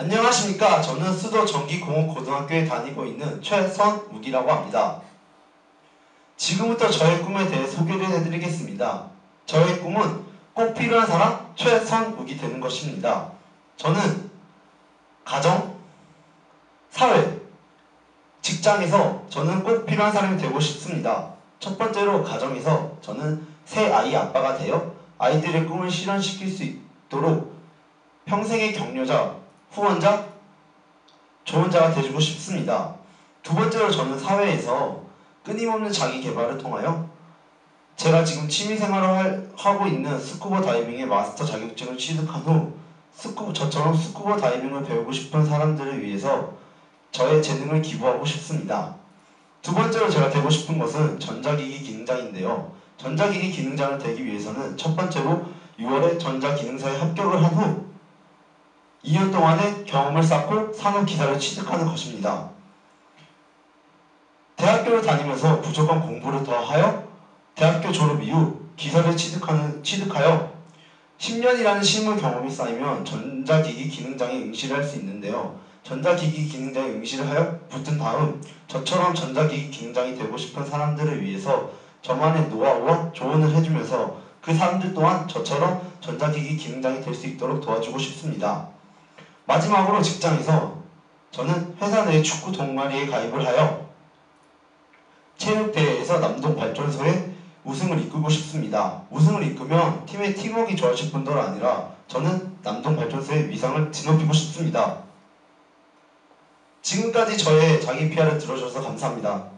안녕하십니까. 저는 수도 전기공업고등학교에 다니고 있는 최선욱이라고 합니다. 지금부터 저의 꿈에 대해 소개를 해드리겠습니다. 저의 꿈은 꼭 필요한 사람 최선욱이 되는 것입니다. 저는 가정, 사회, 직장에서 저는 꼭 필요한 사람이 되고 싶습니다. 첫 번째로 가정에서 저는 새 아이 아빠가 되어 아이들의 꿈을 실현시킬 수 있도록 평생의 격려자, 후원자, 조언자가 되주고 싶습니다. 두 번째로 저는 사회에서 끊임없는 자기 개발을 통하여 제가 지금 취미생활을 할- 하고 있는 스쿠버 다이빙의 마스터 자격증을 취득한 후 스쿠, 저처럼 스쿠버 다이빙을 배우고 싶은 사람들을 위해서 저의 재능을 기부하고 싶습니다. 두 번째로 제가 되고 싶은 것은 전자기기 기능장인데요. 전자기기 기능장을 되기 위해서는 첫 번째로 6월에 전자기능사에 합격을 한 후 2년 동안의 경험을 쌓고 산업 기사를 취득하는 것입니다. 대학교를 다니면서 부족한 공부를 더하여 대학교 졸업 이후 기사를 취득하는, 취득하여 10년이라는 실무 경험이 쌓이면 전자기기 기능장에 응시를 할 수 있는데요. 전자기기 기능장에 응시를 하여 붙은 다음 저처럼 전자기기 기능장이 되고 싶은 사람들을 위해서 저만의 노하우와 조언을 해주면서 그 사람들 또한 저처럼 전자기기 기능장이 될 수 있도록 도와주고 싶습니다. 마지막으로 직장에서 저는 회사 내 축구 동아리에 가입을 하여 체육대회에서 남동 발전소에 우승을 이끌고 싶습니다. 우승을 이끌면 팀의 팀워크가 좋아질 뿐더러 아니라 저는 남동 발전소의 위상을 드높이고 싶습니다. 지금까지 저의 자기 PR을 들어주셔서 감사합니다.